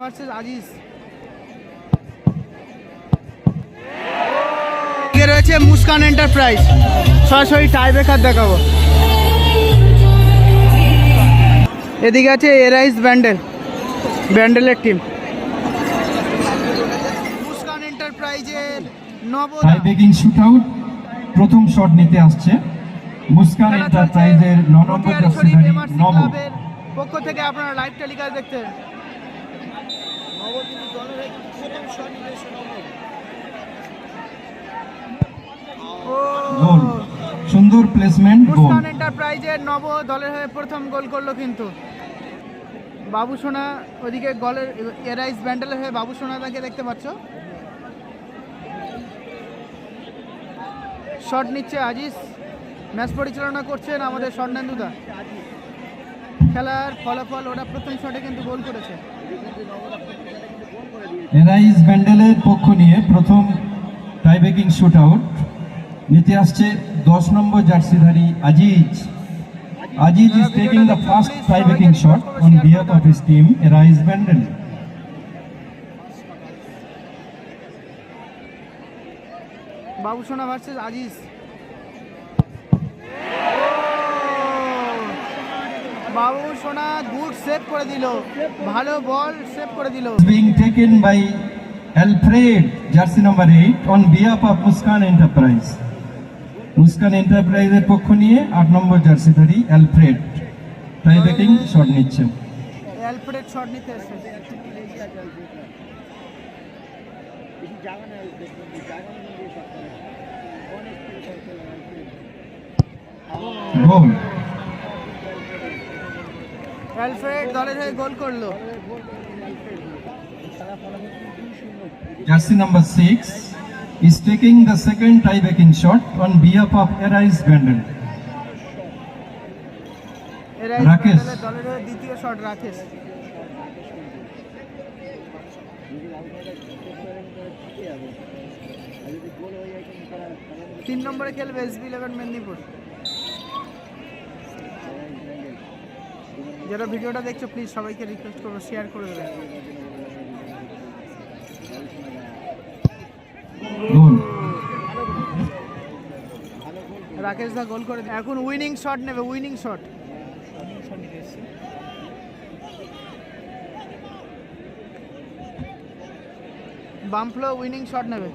Versus Aziz রয়েছে Muskan enterprise. সরাসরি tie breaker দেখাবো। এদিকে আছে এরাইস ব্যান্ডেল ব্যান্ডেলের টিম মুস্কান এন্টারপ্রাইজের নবদা। টাই ব্রেকিং শুটআউট প্রথম শট নিতে আসছে। মুস্কান এন্টারপ্রাইজের নম্বর নব পক্ষ থেকে আপনারা লাইভ টেলিকাস্ট দেখতে গোল সুন্দর প্লেসমেন্ট গোল এন্টারপ্রাইজের নব দলের হয়ে প্রথম গোল করল কিন্তু। বাবু সোনা ওদিকে গলের এরাইস ব্যান্ডেলের হয়ে বাবু সোনা তাকে দেখতে পাচ্ছ। শট নিচ্ছে আজিজ। ম্যাচ পরিচালনা করছেন আমাদের স্বর্ণেন্দুদা খেলার ফলাফল ওরা প্রথম শটে কিন্তু গোল করেছে। এরাইস ব্যান্ডেলের পক্ষ নিয়ে প্রথম টাই ব্রেকিং শুটআউট নিতে আসছে দশ নম্বর জার্সিধারী Aziz Aziz is taking the first tie breaking shot on behalf of his team এরাইস Bandel Babu Sona versus Aziz Babusona good save করে দিল। ভালো বল সেভ করে দিল। Being taken by Alfred, jersey number 8, on behalf of Muskan Enterprise. Muskan এন্টারপ্রাইজের পক্ষ নিয়ে আট নম্বর জার্সিধারী অ্যালফ্রেড টাই ব্রেকিং শট নিচ্ছে। অ্যালফ্রেড শট নিতে এসেছে। গোল অ্যালফ্রেড দলের হয়ে গোল করল jersey number six is taking the second tie breaking shot on behalf of Bandel. এরাই রাকেশ। দলের হয়ে দ্বিতীয় শট রাকেশ তিন নম্বরে খেলবে এসবি ইলেভেন মেদিনীপুর যারা ভিডিওটা দেখছ প্লিজ সবাইকে রিকোয়েস্ট করব শেয়ার করে দেবেন রাকেশ দা গোল করে এখন উইনিং শট নেবে উইনিং শট বামফ্লো উইনিং শট নেবে।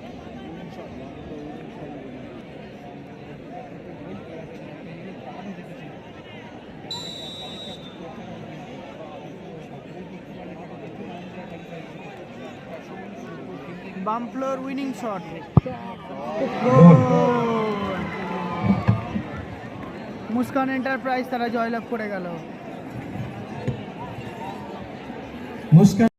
বামফ্লোর উইনিং শট মুস্কান এন্টারপ্রাইজ তারা জয়লাভ করে গেল। মুস্কান